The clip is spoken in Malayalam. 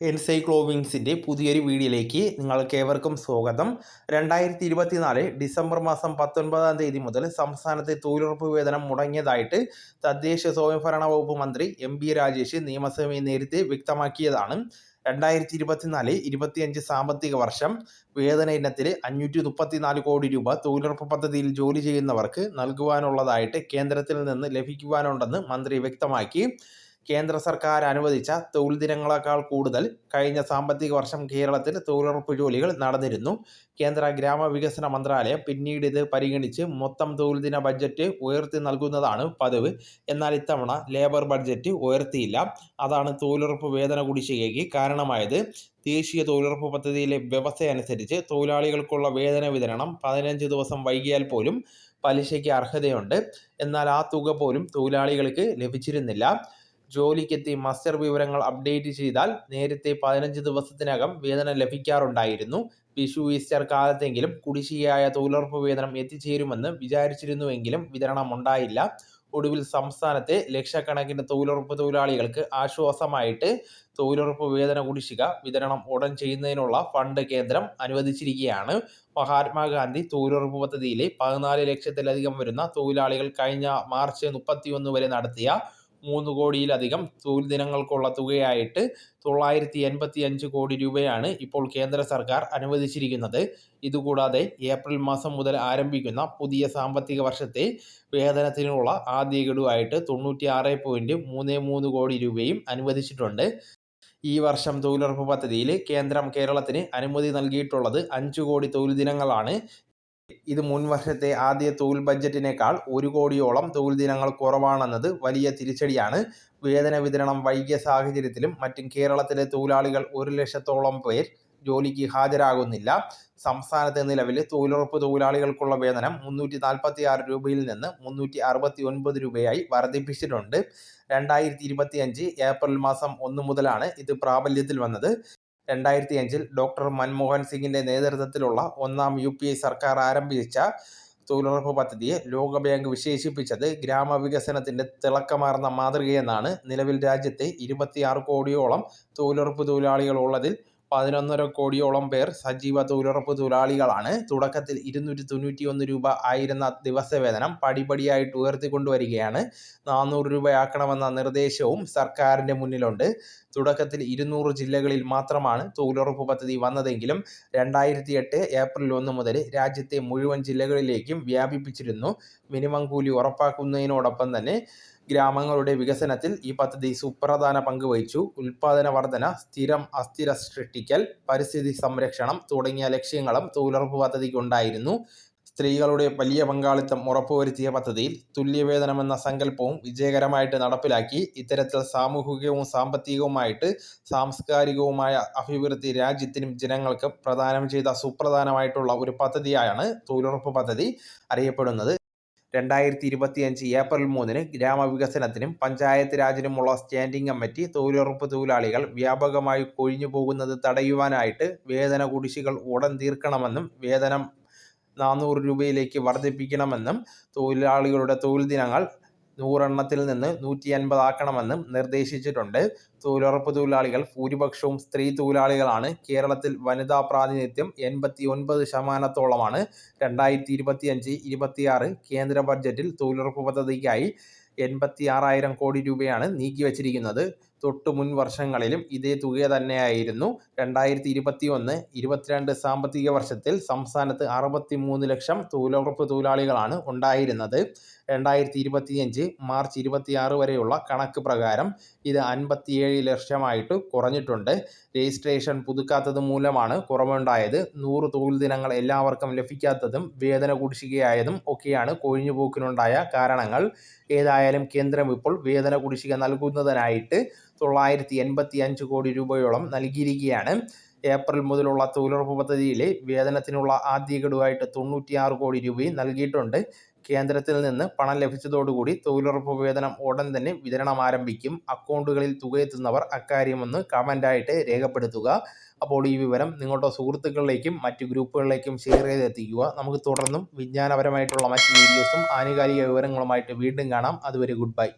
എൻസൈക്ലോവിങ്സിന്റെ പുതിയൊരു വീഡിയോയിലേക്ക് നിങ്ങൾക്ക് ഏവർക്കും സ്വാഗതം. രണ്ടായിരത്തി ഇരുപത്തിനാല് ഡിസംബർ മാസം പത്തൊൻപതാം തീയതി മുതൽ സംസ്ഥാനത്തെ തൊഴിലുറപ്പ് വേതനം മുടങ്ങിയതായിട്ട് തദ്ദേശ സ്വയംഭരണ വകുപ്പ് മന്ത്രി എം ബി രാജേഷ് നിയമസഭയിൽ നേരത്തെ വ്യക്തമാക്കിയതാണ്. രണ്ടായിരത്തി ഇരുപത്തിനാല് ഇരുപത്തിയഞ്ച് സാമ്പത്തിക വർഷം വേതന ഇനത്തിൽ അഞ്ഞൂറ്റി മുപ്പത്തിനാല് കോടി രൂപ തൊഴിലുറപ്പ് പദ്ധതിയിൽ ജോലി ചെയ്യുന്നവർക്ക് നൽകുവാനുള്ളതായിട്ട് കേന്ദ്രത്തിൽ നിന്ന് ലഭിക്കുവാനുണ്ടെന്ന് മന്ത്രി വ്യക്തമാക്കി. കേന്ദ്ര സർക്കാർ അനുവദിച്ച തൊഴിൽ ദിനങ്ങളെക്കാൾ കൂടുതൽ കഴിഞ്ഞ സാമ്പത്തിക വർഷം കേരളത്തിൽ തൊഴിലുറപ്പ് ജോലികൾ നടന്നിരുന്നു. കേന്ദ്ര ഗ്രാമവികസന മന്ത്രാലയം പിന്നീട് ഇത് പരിഗണിച്ച് മൊത്തം തൊഴിൽ ദിന ബഡ്ജറ്റ് ഉയർത്തി നൽകുന്നതാണ് പതിവ്. എന്നാൽ ഇത്തവണ ലേബർ ബഡ്ജറ്റ് ഉയർത്തിയില്ല. അതാണ് തൊഴിലുറപ്പ് വേതന കുടിശ്ശികയ്ക്ക് കാരണമായത്. ദേശീയ തൊഴിലുറപ്പ് പദ്ധതിയിലെ വ്യവസ്ഥയനുസരിച്ച് തൊഴിലാളികൾക്കുള്ള വേതന വിതരണം പതിനഞ്ച് ദിവസം വൈകിയാൽ പോലും പലിശയ്ക്ക് അർഹതയുണ്ട്. എന്നാൽ ആ തുക പോലും തൊഴിലാളികൾക്ക് ലഭിച്ചിരുന്നില്ല. ജോലിക്കെത്തി മസ്റ്റർ വിവരങ്ങൾ അപ്ഡേറ്റ് ചെയ്താൽ നേരത്തെ പതിനഞ്ച് ദിവസത്തിനകം വേതനം ലഭിക്കാറുണ്ടായിരുന്നു. വിഷു ഈസ്റ്റർ കാലത്തെങ്കിലും കുടിശ്ശികയായ തൊഴിലുറപ്പ് വേതനം എത്തിച്ചേരുമെന്ന് വിചാരിച്ചിരുന്നുവെങ്കിലും വിതരണം ഉണ്ടായില്ല. ഒടുവിൽ സംസ്ഥാനത്തെ ലക്ഷക്കണക്കിന് തൊഴിലുറപ്പ് തൊഴിലാളികൾക്ക് ആശ്വാസമായിട്ട് തൊഴിലുറപ്പ് വേതന കുടിശ്ശിക വിതരണം ഉടൻ ചെയ്യുന്നതിനുള്ള ഫണ്ട് കേന്ദ്രം അനുവദിച്ചിരിക്കുകയാണ്. മഹാത്മാഗാന്ധി തൊഴിലുറപ്പ് പദ്ധതിയിലെ പതിനാല് ലക്ഷത്തിലധികം വരുന്ന തൊഴിലാളികൾ കഴിഞ്ഞ മാർച്ച് മുപ്പത്തിയൊന്ന് വരെ നടത്തിയ മൂന്ന് കോടിയിലധികം തൊഴിൽ ദിനങ്ങൾക്കുള്ള തുകയായിട്ട് തൊള്ളായിരത്തി എൺപത്തി അഞ്ച് കോടി രൂപയാണ് ഇപ്പോൾ കേന്ദ്ര സർക്കാർ അനുവദിച്ചിരിക്കുന്നത്. ഇതുകൂടാതെ ഏപ്രിൽ മാസം മുതൽ ആരംഭിക്കുന്ന പുതിയ സാമ്പത്തിക വർഷത്തെ വേതനത്തിനുള്ള ആദ്യ ഗഡുവായിട്ട് തൊണ്ണൂറ്റി ആറ് പോയിന്റ് മൂന്ന് മൂന്ന് കോടി രൂപയും അനുവദിച്ചിട്ടുണ്ട്. ഈ വർഷം തൊഴിലുറപ്പ് പദ്ധതിയിൽ കേന്ദ്രം കേരളത്തിന് അനുമതി നൽകിയിട്ടുള്ളത് അഞ്ച് കോടി തൊഴിൽ ദിനങ്ങളാണ്. ഇത് മുൻവർഷത്തെ ആദ്യ തൊഴിൽ ബജറ്റിനേക്കാൾ ഒരു കോടിയോളം തൊഴിൽ ദിനങ്ങൾ കുറവാണെന്നത് വലിയ തിരിച്ചടിയാണ്. വേതന വിതരണം വൈകിയ സാഹചര്യത്തിലും മറ്റും കേരളത്തിലെ തൊഴിലാളികൾ ഒരു ലക്ഷത്തോളം പേർ ജോലിക്ക് ഹാജരാകുന്നില്ല. സംസ്ഥാനത്തെ നിലവിൽ തൊഴിലുറപ്പ് തൊഴിലാളികൾക്കുള്ള വേതനം മുന്നൂറ്റി നാൽപ്പത്തി ആറ് രൂപയിൽ നിന്ന് മുന്നൂറ്റി അറുപത്തി ഒൻപത് രൂപയായി വർദ്ധിപ്പിച്ചിട്ടുണ്ട്. രണ്ടായിരത്തി ഇരുപത്തി അഞ്ച് ഏപ്രിൽ മാസം ഒന്ന് മുതലാണ് ഇത് പ്രാബല്യത്തിൽ വന്നത്. രണ്ടായിരത്തി അഞ്ചിൽ ഡോക്ടർ മൻമോഹൻ സിംഗിന്റെ നേതൃത്വത്തിലുള്ള ഒന്നാം യു പി ഐ സർക്കാർ ആരംഭിച്ച തൊഴിലുറപ്പ് പദ്ധതിയെ ലോകബാങ്ക് വിശേഷിപ്പിച്ചത് ഗ്രാമവികസനത്തിന്റെ തിളക്കമാർന്ന മാതൃകയെന്നാണ് നിലവിൽ രാജ്യത്തെ ഇരുപത്തിയാറ് കോടിയോളം തൊഴിലുറപ്പ് തൊഴിലാളികൾ ഉള്ളതിൽ പതിനൊന്നര കോടിയോളം പേർ സജീവ തൊഴിലുറപ്പ് തൊഴിലാളികളാണ്. തുടക്കത്തിൽ ഇരുന്നൂറ്റി തൊണ്ണൂറ്റി ഒന്ന് രൂപ ആയിരുന്ന ദിവസവേതനം പടിപടിയായിട്ട് ഉയർത്തിക്കൊണ്ടുവരികയാണ്. നാനൂറ് രൂപയാക്കണമെന്ന നിർദ്ദേശവും സർക്കാരിന്റെ മുന്നിലുണ്ട്. തുടക്കത്തിൽ ഇരുന്നൂറ് ജില്ലകളിൽ മാത്രമാണ് തൊഴിലുറപ്പ് പദ്ധതി വന്നതെങ്കിലും രണ്ടായിരത്തി എട്ട് ഏപ്രിൽ ഒന്ന് മുതൽ രാജ്യത്തെ മുഴുവൻ ജില്ലകളിലേക്കും വ്യാപിപ്പിച്ചിരുന്നു. മിനിമം കൂലി ഉറപ്പാക്കുന്നതിനോടൊപ്പം തന്നെ ഗ്രാമങ്ങളുടെ വികസനത്തിൽ ഈ പദ്ധതി സുപ്രധാന പങ്ക് വഹിച്ചു. ഉൽപാദന വർധന സ്ഥിരം അസ്ഥിര സൃഷ്ടിക്കൽ പരിസ്ഥിതി സംരക്ഷണം തുടങ്ങിയ ലക്ഷ്യങ്ങളും തൊഴിലുറപ്പ് പദ്ധതിക്കുണ്ടായിരുന്നു. സ്ത്രീകളുടെ വലിയ പങ്കാളിത്തം ഉറപ്പുവരുത്തിയ പദ്ധതിയിൽ തുല്യവേതനമെന്ന സങ്കല്പവും വിജയകരമായിട്ട് നടപ്പിലാക്കി. ഇത്തരത്തിൽ സാമൂഹികവും സാമ്പത്തികവുമായിട്ട് സാംസ്കാരികവുമായ അഭിവൃദ്ധി രാജ്യത്തിനും ജനങ്ങൾക്കും പ്രദാനം ചെയ്ത സുപ്രധാനമായിട്ടുള്ള ഒരു പദ്ധതിയാണ് തൊഴിലുറപ്പ് പദ്ധതി അറിയപ്പെടുന്നത്. രണ്ടായിരത്തി ഇരുപത്തിയഞ്ച് ഏപ്രിൽ മൂന്നിന് ഗ്രാമവികസനത്തിനും പഞ്ചായത്ത് രാജിനുമുള്ള സ്റ്റാൻഡിംഗ് കമ്മിറ്റി തൊഴിലുറപ്പ് തൊഴിലാളികൾ വ്യാപകമായി കൊഴിഞ്ഞു പോകുന്നത് തടയുവാനായിട്ട് വേതന കുടിശ്ശികൾ ഉടൻ തീർക്കണമെന്നും വേതനം നാനൂറ് രൂപയിലേക്ക് വർദ്ധിപ്പിക്കണമെന്നും തൊഴിലാളികളുടെ തൊഴിൽ ദിനങ്ങൾ നൂറെണ്ണത്തിൽ നിന്ന് നൂറ്റി അൻപതാക്കണമെന്നും നിർദ്ദേശിച്ചിട്ടുണ്ട്. തൊഴിലുറപ്പ് തൊഴിലാളികൾ ഭൂരിപക്ഷവും സ്ത്രീ തൊഴിലാളികളാണ്. കേരളത്തിൽ വനിതാ പ്രാതിനിധ്യം എൺപത്തി ഒൻപത് ശതമാനത്തോളമാണ്. രണ്ടായിരത്തി ഇരുപത്തി അഞ്ച് ഇരുപത്തിയാറ് കേന്ദ്ര ബഡ്ജറ്റിൽ തൊഴിലുറപ്പ് പദ്ധതിക്കായി എൺപത്തി ആറായിരം കോടി രൂപയാണ് നീക്കിവച്ചിരിക്കുന്നത്. തൊട്ടു മുൻ വർഷങ്ങളിലും ഇതേ തുക തന്നെയായിരുന്നു. രണ്ടായിരത്തി ഇരുപത്തി ഒന്ന് ഇരുപത്തിരണ്ട് സാമ്പത്തിക വർഷത്തിൽ സംസ്ഥാനത്ത് അറുപത്തി മൂന്ന് ലക്ഷം തൊഴിലുറപ്പ് തൊഴിലാളികളാണ് ഉണ്ടായിരുന്നത്. രണ്ടായിരത്തി ഇരുപത്തിയഞ്ച് മാർച്ച് ഇരുപത്തിയാറ് വരെയുള്ള കണക്ക് പ്രകാരം ഇത് അൻപത്തിയേഴ് ലക്ഷമായിട്ട് കുറഞ്ഞിട്ടുണ്ട്. രജിസ്ട്രേഷൻ പുതുക്കാത്തത് മൂലമാണ് കുറവുണ്ടായത്. നൂറ് തൊഴിൽ ദിനങ്ങൾ എല്ലാവർക്കും ലഭിക്കാത്തതും വേതന കുടിശ്ശികയായതും ഒക്കെയാണ് കൊഴിഞ്ഞുപോക്കിനുണ്ടായ കാരണങ്ങൾ. ഏതായാലും കേന്ദ്രം ഇപ്പോൾ വേതന കുടിശ്ശിക നൽകുന്നതിനായിട്ട് തൊള്ളായിരത്തി എൺപത്തി അഞ്ച് കോടി രൂപയോളം നൽകിയിരിക്കുകയാണ്. ഏപ്രിൽ മുതലുള്ള തൊഴിലുറപ്പ് പദ്ധതിയിലെ വേതനത്തിനുള്ള ആദ്യ ഗഡുവായിട്ട് തൊണ്ണൂറ്റിയാറ് കോടി രൂപയും നൽകിയിട്ടുണ്ട്. കേന്ദ്രത്തിൽ നിന്ന് പണം ലഭിച്ചതോടുകൂടി തൊഴിലുറപ്പ് വേതനം ഉടൻ തന്നെ വിതരണം ആരംഭിക്കും. അക്കൗണ്ടുകളിൽ തുകയെത്തുന്നവർ അക്കാര്യമൊന്ന് കമന്റായിട്ട് രേഖപ്പെടുത്തുക. അപ്പോൾ ഈ വിവരം നിങ്ങളുടെ സുഹൃത്തുക്കളിലേക്കും മറ്റ് ഗ്രൂപ്പുകളിലേക്കും ഷെയർ ചെയ്തെത്തിക്കുക നമുക്ക് തുടർന്നും വിജ്ഞാനപരമായിട്ടുള്ള മറ്റ് വീഡിയോസും ആനുകാലിക വിവരങ്ങളുമായിട്ട് വീണ്ടും കാണാം. അതുവരെ ഗുഡ് ബൈ.